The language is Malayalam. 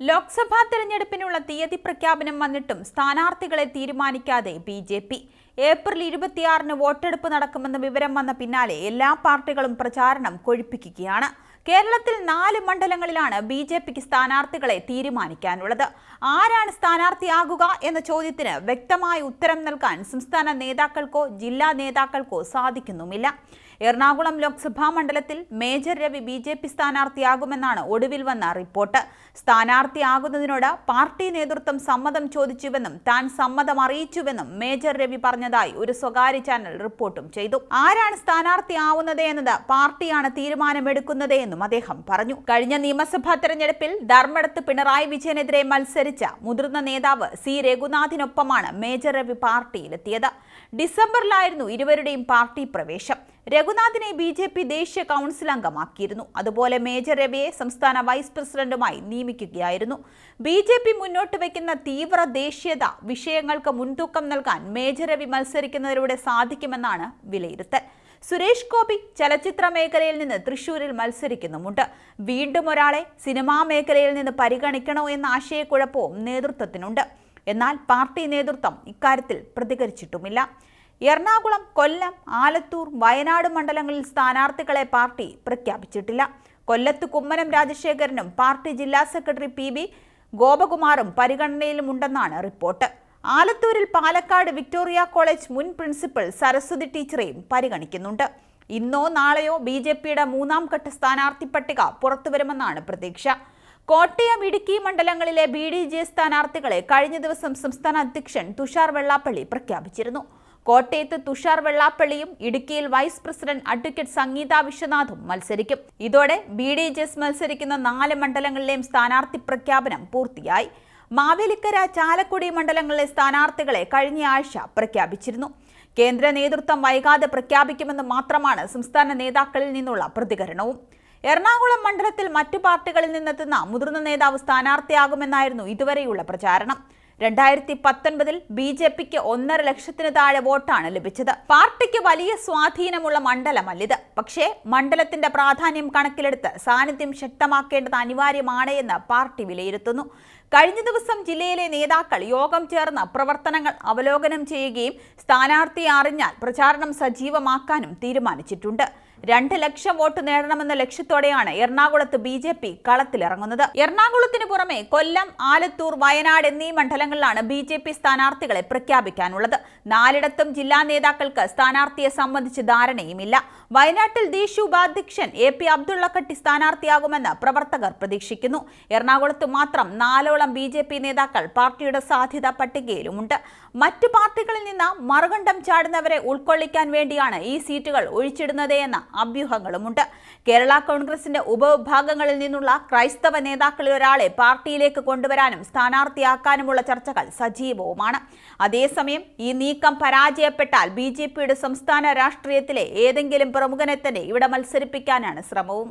ലോക്സഭാ തെരഞ്ഞെടുപ്പിനുള്ള തീയതി പ്രഖ്യാപനം വന്നിട്ടും സ്ഥാനാർത്ഥികളെ തീരുമാനിക്കാതെ ബി ജെ പി. ഏപ്രിൽ ഇരുപത്തിയാറിന് വോട്ടെടുപ്പ് നടക്കുമെന്ന വിവരം വന്ന പിന്നാലെ എല്ലാ പാർട്ടികളും പ്രചാരണം കൊഴുപ്പിക്കുകയാണ്. കേരളത്തിൽ നാല് മണ്ഡലങ്ങളിലാണ് ബി ജെ പിക്ക് സ്ഥാനാർത്ഥികളെ തീരുമാനിക്കാനുള്ളത്. ആരാണ് സ്ഥാനാർത്ഥിയാകുക എന്ന ചോദ്യത്തിന് വ്യക്തമായ ഉത്തരം നൽകാൻ സംസ്ഥാന നേതാക്കൾക്കോ ജില്ലാ നേതാക്കൾക്കോ സാധിക്കുന്നുമില്ല. എറണാകുളം ലോക്സഭാ മണ്ഡലത്തിൽ major Ravi B J P സ്ഥാനാർത്ഥിയാകുമെന്നാണ് ഒടുവിൽ വന്ന റിപ്പോർട്ട്. സ്ഥാനാർത്ഥിയാകുന്നതിനോട് പാർട്ടി നേതൃത്വം സമ്മതം ചോദിച്ചുവെന്നും താൻ സമ്മതം അറിയിച്ചുവെന്നും മേജർ രവി പറഞ്ഞതായി ഒരു സ്വകാര്യ ചാനൽ റിപ്പോർട്ടും ചെയ്തു. ആരാണ് സ്ഥാനാർത്ഥിയാവുന്നത് എന്നത് പാർട്ടിയാണ് തീരുമാനമെടുക്കുന്നത് എന്നും അദ്ദേഹം പറഞ്ഞു. കഴിഞ്ഞ നിയമസഭാ തെരഞ്ഞെടുപ്പിൽ ധർമ്മടത്ത് പിണറായി വിജയനെതിരെ മത്സരിച്ച മുതിർന്ന നേതാവ് സി രഘുനാഥിനൊപ്പമാണ് മേജർ രവി പാർട്ടിയിലെത്തിയത്. ഡിസംബറിലായിരുന്നു ഇരുവരുടെയും പാർട്ടി പ്രവേശം. രഘുനാഥിനെ ബി ജെ പി ദേശീയ കൗൺസിൽ അംഗമാക്കിയിരുന്നു. അതുപോലെ മേജർ രവിയെ സംസ്ഥാന വൈസ് പ്രസിഡന്റുമായി നിയമിക്കുകയായിരുന്നു. ബി ജെ പി മുന്നോട്ട് വയ്ക്കുന്ന തീവ്ര ദേശീയത വിഷയങ്ങൾക്ക് മുൻതൂക്കം നൽകാൻ മേജർ രവി മത്സരിക്കുന്നതിലൂടെ സാധിക്കുമെന്നാണ് വിലയിരുത്തൽ. സുരേഷ് ഗോപി ചലച്ചിത്ര മേഖലയിൽ നിന്ന് തൃശൂരിൽ മത്സരിക്കുന്നുമുണ്ട്. വീണ്ടും ഒരാളെ സിനിമാ മേഖലയിൽ നിന്ന് പരിഗണിക്കണോ എന്ന ആശയക്കുഴപ്പവും നേതൃത്വത്തിനുണ്ട്. എന്നാൽ പാർട്ടി നേതൃത്വം ഇക്കാര്യത്തിൽ പ്രതികരിച്ചിട്ടുമില്ല. എറണാകുളം കൊല്ലം ആലത്തൂർ വയനാട് മണ്ഡലങ്ങളിൽ സ്ഥാനാർത്ഥികളെ പാർട്ടി പ്രഖ്യാപിച്ചിട്ടില്ല. കൊല്ലത്ത് കുമ്മനം രാജശേഖരനും പാർട്ടി ജില്ലാ സെക്രട്ടറി പി ബി ഗോപകുമാറും പരിഗണനയിലുമുണ്ടെന്നാണ് റിപ്പോർട്ട്. ആലത്തൂരിൽ പാലക്കാട് വിക്ടോറിയ കോളേജ് മുൻ പ്രിൻസിപ്പൽ സരസ്വതി ടീച്ചറെയും പരിഗണിക്കുന്നുണ്ട്. ഇന്നോ നാളെയോ ബി ജെ പിയുടെ മൂന്നാം ഘട്ട സ്ഥാനാർത്ഥി പട്ടിക പുറത്തുവരുമെന്നാണ് പ്രതീക്ഷ. കോട്ടയം ഇടുക്കി മണ്ഡലങ്ങളിലെ ബി ഡി ജെ സ്ഥാനാർത്ഥികളെ കഴിഞ്ഞ ദിവസം സംസ്ഥാന അധ്യക്ഷൻ തുഷാർ വെള്ളാപ്പള്ളി പ്രഖ്യാപിച്ചിരുന്നു. കോട്ടയത്ത് തുഷാർ വെള്ളാപ്പള്ളിയും ഇടുക്കിയിൽ വൈസ് പ്രസിഡന്റ് അഡ്വക്കേറ്റ് സംഗീത വിശ്വനാഥും മത്സരിക്കും. ഇതോടെ ബി ഡി ജെ എസ് മത്സരിക്കുന്ന നാല് മണ്ഡലങ്ങളിലെയും സ്ഥാനാർത്ഥി പ്രഖ്യാപനം പൂർത്തിയായി. മാവേലിക്കര ചാലക്കുടി മണ്ഡലങ്ങളിലെ സ്ഥാനാർത്ഥികളെ കഴിഞ്ഞ ആഴ്ച പ്രഖ്യാപിച്ചിരുന്നു. കേന്ദ്ര നേതൃത്വം വൈകാതെ പ്രഖ്യാപിക്കുമെന്ന് മാത്രമാണ് സംസ്ഥാന നേതാക്കളിൽ നിന്നുള്ള പ്രതികരണവും. എറണാകുളം മണ്ഡലത്തിൽ മറ്റു പാർട്ടികളിൽ നിന്നെത്തുന്ന മുതിർന്ന നേതാവ് സ്ഥാനാർത്ഥിയാകുമെന്നായിരുന്നു ഇതുവരെയുള്ള പ്രചാരണം. രണ്ടായിരത്തി പത്തൊൻപതിൽ ബി ജെ പിക്ക് ഒന്നര ലക്ഷത്തിന് താഴെ വോട്ടാണ് ലഭിച്ചത്. പാർട്ടിക്ക് വലിയ സ്വാധീനമുള്ള മണ്ഡലമല്ലിത്. പക്ഷേ മണ്ഡലത്തിന്റെ പ്രാധാന്യം കണക്കിലെടുത്ത് സാന്നിധ്യം ശക്തമാക്കേണ്ടത് അനിവാര്യമാണ് എന്ന് പാർട്ടി വിലയിരുത്തുന്നു. കഴിഞ്ഞ ദിവസം ജില്ലയിലെ നേതാക്കൾ യോഗം ചേർന്ന് പ്രവർത്തനങ്ങൾ അവലോകനം ചെയ്യുകയും സ്ഥാനാർത്ഥി അറിഞ്ഞാൽ പ്രചാരണം സജീവമാക്കാനും തീരുമാനിച്ചിട്ടുണ്ട്. രണ്ട് ലക്ഷം വോട്ട് നേടണമെന്ന ലക്ഷ്യത്തോടെയാണ് എറണാകുളത്ത് ബി ജെ പി കളത്തിലിറങ്ങുന്നത്. എറണാകുളത്തിന് പുറമെ കൊല്ലം ആലത്തൂർ വയനാട് എന്നീ മണ്ഡലങ്ങളിലാണ് ബി ജെ പി സ്ഥാനാർത്ഥികളെ പ്രഖ്യാപിക്കാനുള്ളത്. നാലിടത്തും ജില്ലാ നേതാക്കൾക്ക് സ്ഥാനാർത്ഥിയെ സംബന്ധിച്ച് ധാരണയുമില്ല. വയനാട്ടിൽ ദേശീയ ഉപാധ്യക്ഷൻ എ പി അബ്ദുള്ളക്കട്ടി സ്ഥാനാർത്ഥിയാകുമെന്ന് പ്രവർത്തകർ പ്രതീക്ഷിക്കുന്നു. എറണാകുളത്ത് മാത്രം നാലോളം ബി നേതാക്കൾ പാർട്ടിയുടെ സാധ്യതാ പട്ടികയിലുമുണ്ട്. മറ്റു പാർട്ടികളിൽ നിന്ന് മറുകണ്ഠം ചാടുന്നവരെ ഉൾക്കൊള്ളിക്കാൻ വേണ്ടിയാണ് ഈ സീറ്റുകൾ ഒഴിച്ചിടുന്നത് എന്ന അഭ്യൂഹങ്ങളുമുണ്ട്. കേരള കോൺഗ്രസിന്റെ ഉപവിഭാഗങ്ങളിൽ നിന്നുള്ള ക്രൈസ്തവ നേതാക്കളിൽ ഒരാളെ പാർട്ടിയിലേക്ക് കൊണ്ടുവരാനും സ്ഥാനാർത്ഥിയാക്കാനുമുള്ള ചർച്ചകൾ സജീവവുമാണ്. അതേസമയം ഈ നീക്കം പരാജയപ്പെട്ടാൽ ബി സംസ്ഥാന രാഷ്ട്രീയത്തിലെ ഏതെങ്കിലും പ്രമുഖനെ തന്നെ ഇവിടെ മത്സരിപ്പിക്കാനാണ് ശ്രമവും.